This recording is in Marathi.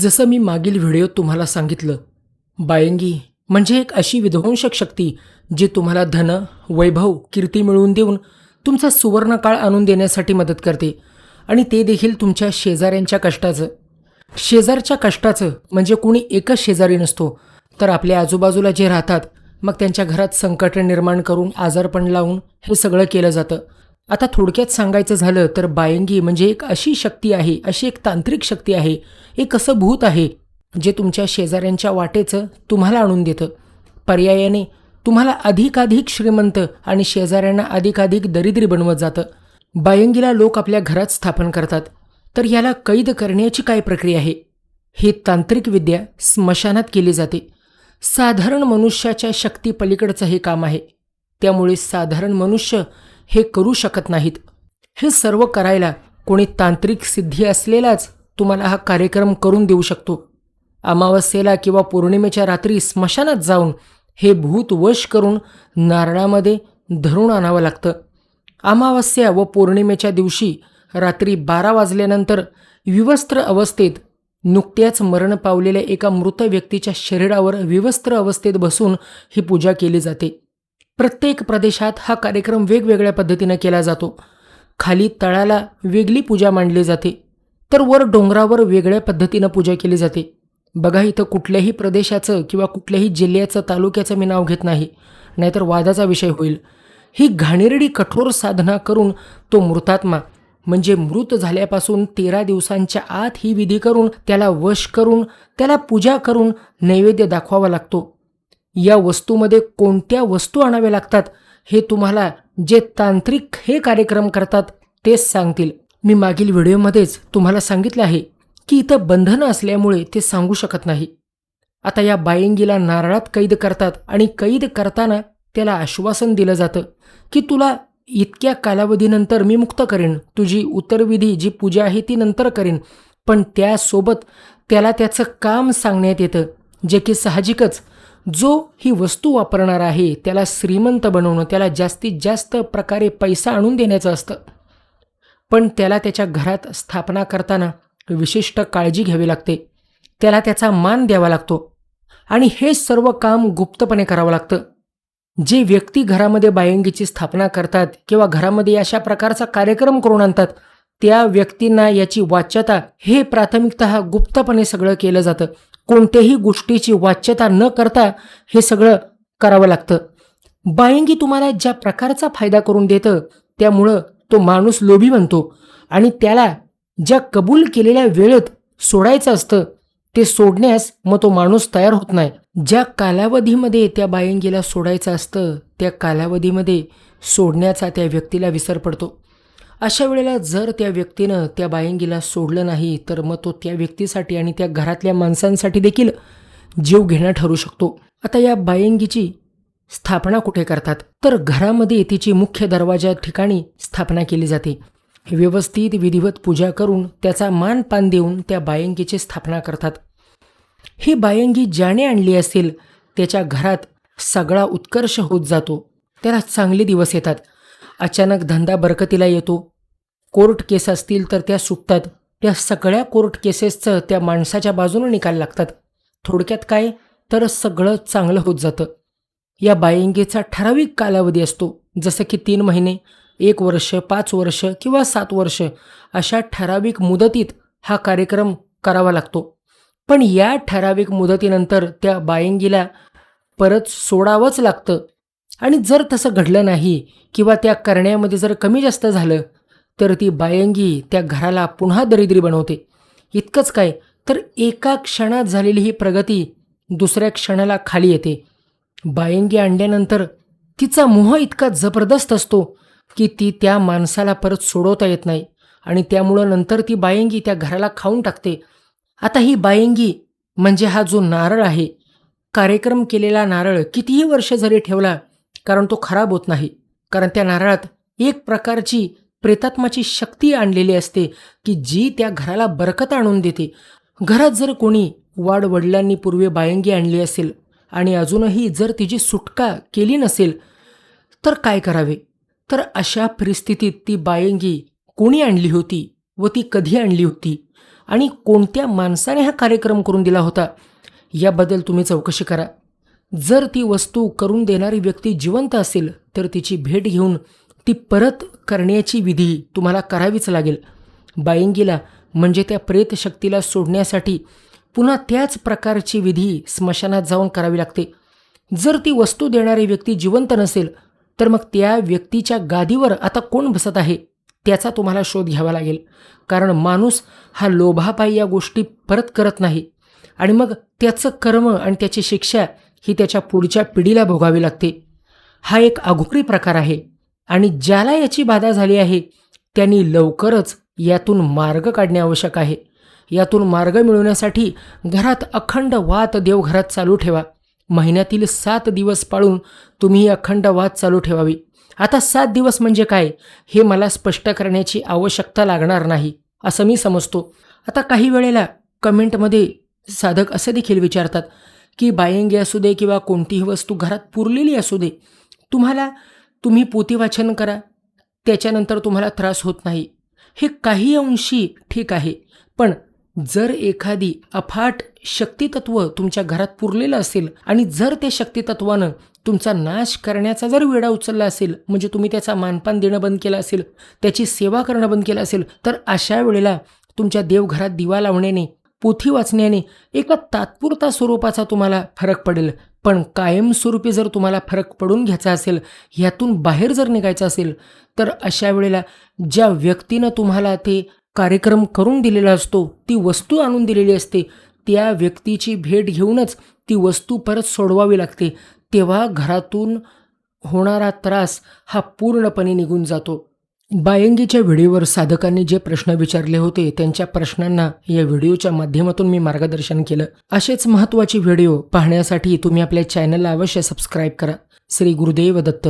जसं मी मागील व्हिडिओत तुम्हाला सांगितलं बायंगी म्हणजे एक अशी विध्वंसक शक्ती जी तुम्हाला धन वैभव कीर्ती मिळवून देऊन तुमचा सुवर्णकाळ आणून देण्यासाठी मदत करते आणि ते देखील तुमच्या शेजाऱ्यांच्या कष्टाचं. शेजारच्या कष्टाचं म्हणजे कोणी एकच शेजारी नसतो तर आपल्या आजूबाजूला जे राहतात मग त्यांच्या घरात संकट निर्माण करून आजारपण लावून हे सगळं केलं जातं. आता थोडक्यात सांगायचं झालं तर बायंगी म्हणजे एक अशी शक्ती आहे अशी एक तांत्रिक शक्ती आहे एक असं भूत आहे जे तुमच्या शेजाऱ्यांच्या वाटेचं तुम्हाला आणून देतं. पर्यायाने तुम्हाला अधिकाधिक श्रीमंत आणि शेजाऱ्यांना अधिकाधिक दरिद्री बनवत जातं. बायंगीला लोक आपल्या घरात स्थापन करतात. तर याला कैद करण्याची काय प्रक्रिया आहे? ही तांत्रिक विद्या स्मशानात केली जाते. साधारण मनुष्याच्या शक्ती पलीकडचं हे काम आहे. त्यामुळे साधारण मनुष्य हे करू शकत नाहीत. हे सर्व करायला कोणी तांत्रिक सिद्धी असलेलाच तुम्हाला हा कार्यक्रम करून देऊ शकतो. अमावस्येला किंवा पौर्णिमेच्या रात्री स्मशानात जाऊन हे भूत वश करून नारळामध्ये धरून आणावं लागतं. अमावस्या व पौर्णिमेच्या दिवशी रात्री बारा वाजल्यानंतर विवस्त्र अवस्थेत नुकत्याच मरण पावलेल्या एका मृत व्यक्तीच्या शरीरावर विवस्त्र अवस्थेत बसून ही पूजा केली जाते. प्रत्येक प्रदेशात हा कार्यक्रम वेगवेगळ्या पद्धतीनं केला जातो. खाली तळाला वेगळी पूजा मांडली जाते तर वर डोंगरावर वेगळ्या पद्धतीनं पूजा केली जाते. बघा इथं कुठल्याही प्रदेशाचं किंवा कुठल्याही जिल्ह्याचं तालुक्याचं मी नाव घेत नाही नाहीतर वादाचा विषय होईल. ही घाणेरडी कठोर साधना करून तो मृतात्मा म्हणजे मृत झाल्यापासून तेरा दिवसांच्या आत ही विधी करून त्याला वश करून त्याला पूजा करून नैवेद्य दाखवावा लागतो. या वस्तूमध्ये कोणत्या वस्तू आणाव्या लागतात हे तुम्हाला जे तांत्रिक हे कार्यक्रम करतात तेच सांगतील. मी मागील व्हिडिओमध्येच तुम्हाला सांगितलं आहे की इथं बंधनं असल्यामुळे ते सांगू शकत नाही. आता या बायंगीला नारळात कैद करतात आणि कैद करताना त्याला आश्वासन दिलं जातं की तुला इतक्या कालावधीनंतर मी मुक्त करेन तुझी उत्तरविधी जी पूजा आहे ती नंतर करेन पण त्यासोबत त्याला त्याचं काम सांगण्यात येतं जे की साहजिकच जो ही वस्तू वापरणार आहे त्याला श्रीमंत बनवणं त्याला जास्तीत जास्त प्रकारे पैसा आणून देण्याचं असतं. पण त्याला त्याच्या घरात स्थापना करताना विशिष्ट काळजी घ्यावी लागते. त्याला त्याचा मान द्यावा लागतो. आणि हे सर्व काम गुप्तपणे करावं लागतं. जे व्यक्ती घरामध्ये बायंगीची स्थापना करतात किंवा घरामध्ये अशा प्रकारचा कार्यक्रम करून आणतात त्या व्यक्तींना याची वाच्यता हे प्राथमिकत गुप्तपणे सगळं केलं जातं. कोणत्याही गोष्टीची वाच्यता न करता हे सगळं करावं लागतं. बायंगी तुम्हाला ज्या प्रकारचा फायदा करून देतं त्यामुळं तो माणूस लोभी बनतो आणि त्याला ज्या कबूल केलेल्या वेळेत सोडायचं असतं ते सोडण्यास मग तो माणूस तयार होत नाही. ज्या कालावधीमध्ये त्या बायंगीला सोडायचं असतं त्या कालावधीमध्ये सोडण्याचा त्या व्यक्तीला विसर पडतो. अशा वेळेला जर त्या व्यक्तीनं त्या बायंगीला सोडलं नाही तर मग तो त्या व्यक्तीसाठी आणि त्या घरातल्या माणसांसाठी देखील जीव घेणं ठरू शकतो. आता या बायंगीची स्थापना कुठे करतात? तर घरामध्ये तिची मुख्य दरवाजा ठिकाणी स्थापना केली जाते. व्यवस्थित विधिवत पूजा करून त्याचा मान पान देऊन त्या बायंगीची स्थापना करतात. ही बायंगी ज्याने आणली असेल त्याच्या घरात सगळा उत्कर्ष होत जातो. त्याला चांगले दिवस येतात. अचानक धंदा बरकतीला येतो. कोर्ट केस असतील तर त्या सुटतात. त्या सगळ्या कोर्ट केसेसचं त्या माणसाच्या बाजूनं निकाल लागतात. थोडक्यात काय? तर सगळं चांगलं होत जातं. या बायंगीचा ठराविक कालावधी असतो. जसं की तीन महिने एक वर्ष पाच वर्ष किंवा सात वर्ष अशा ठराविक मुदतीत हा कार्यक्रम करावा लागतो. पण या ठराविक मुदतीनंतर त्या बायंगीला परत सोडावंच लागतं. आणि जर तसं घडलं नाही किंवा त्या करण्यामध्ये जर कमी जास्त झालं तर ती बायंगी त्या घराला पुन्हा दरिद्री बनवते. इतकंच काय तर एका क्षणात झालेली ही प्रगती दुसऱ्या क्षणाला खाली येते. बायंगी आणल्यानंतर तिचा मोह इतका जबरदस्त असतो की ती त्या माणसाला परत सोडवता येत नाही आणि त्यामुळं नंतर ती बायंगी त्या घराला खाऊन टाकते. आता ही बायंगी म्हणजे हा जो नारळ आहे कार्यक्रम केलेला नारळ कितीही वर्ष जरी ठेवला कारण तो खराब होत नाही. कारण त्या नारळात एक प्रकारची प्रेतात्माची शक्ती आणलेली असते की जी त्या घराला बरकत आणून देते. घरात जर कोणी वाड वडिलांनी पूर्वी बायंगी आणली असेल आणि अजूनही जर तिची सुटका केली नसेल तर काय करावे? तर अशा परिस्थितीत ती बायंगी कोणी आणली होती व ती कधी आणली होती आणि कोणत्या माणसाने हा कार्यक्रम करून दिला होता याबद्दल तुम्ही चौकशी करा. जर ती वस्तू करून देणारी व्यक्ती जिवंत असेल तर तिची भेट घेऊन ती परत करण्याची विधी तुम्हाला करावीच लागेल. बाईंगीला म्हणजे त्या प्रेत शक्तीला सोडण्यासाठी पुन्हा त्याच प्रकारची विधी स्मशानात जाऊन करावी लागते. जर ती वस्तू देणारी व्यक्ती जिवंत नसेल तर मग त्या व्यक्तीच्या गादीवर आता कोण बसत आहे? त्याचा तुम्हाला शोध घ्यावा लागेल. कारण माणूस हा लोभापायी या गोष्टी परत करत नाही. आणि मग त्याचं कर्म आणि त्याची शिक्षा ही त्याच्या पुढच्या पिढीला भोगावी लागते. हा एक अघोरी प्रकार आहे. आणि ज्याला याची बाधा झाली आहे त्यांनी लवकरच यातून मार्ग काढणे आवश्यक आहे. यातून मार्ग मिळवण्यासाठी घरात अखंड वात देवघरात चालू ठेवा. महिन्यातील सात दिवस पाळून तुम्ही ही अखंड वात चालू ठेवावी. आता सात दिवस म्हणजे काय? हे मला स्पष्ट करण्याची आवश्यकता लागणार नाही असं मी समजतो. आता काही वेळेला कमेंटमध्ये साधक असे देखील विचारतात की बायंगी असू दे किंवा कोणतीही वस्तू घरात पुरलेली असू दे तुम्हाला तुम्ही पोथीवाचन करा. त्याच्यानंतर तुम्हाला त्रास होत नाही. हे काही अंशी ठीक आहे पण जर एखादी अफाट शक्तितत्व तुमच्या घरात पुरलेलं असेल आणि जर त्या शक्तितत्वानं तुमचा नाश करण्याचा जर वेढा उचलला असेल म्हणजे तुम्ही त्याचा मानपान देणं बंद केलं असेल त्याची सेवा करणं बंद केलं असेल तर अशा वेळेला तुमच्या देवघरात दिवा लावण्याने पोथी वाचण्याने एका तात्पुरता स्वरूपाचा तुम्हाला फरक पडेल. पण कायमस्वरूपी जर तुम्हाला फरक पडून घ्यायचा असेल ह्यातून बाहेर जर निघायचं असेल तर अशा वेळेला ज्या व्यक्तीनं तुम्हाला ते कार्यक्रम करून दिलेला असतो ती वस्तू आणून दिलेली असते त्या व्यक्तीची भेट घेऊनच ती वस्तू परत सोडवावी लागते. तेव्हा घरातून होणारा त्रास हा पूर्णपणे निघून जातो. बायंगीच्या व्हिडिओवर साधकांनी जे प्रश्न विचारले होते त्यांच्या प्रश्नांना या व्हिडिओच्या माध्यमातून मी मार्गदर्शन केलं. असेच महत्त्वाचे व्हिडिओ पाहण्यासाठी तुम्ही आपल्या चॅनलला अवश्य सबस्क्राईब करा. श्री गुरुदेव दत्त.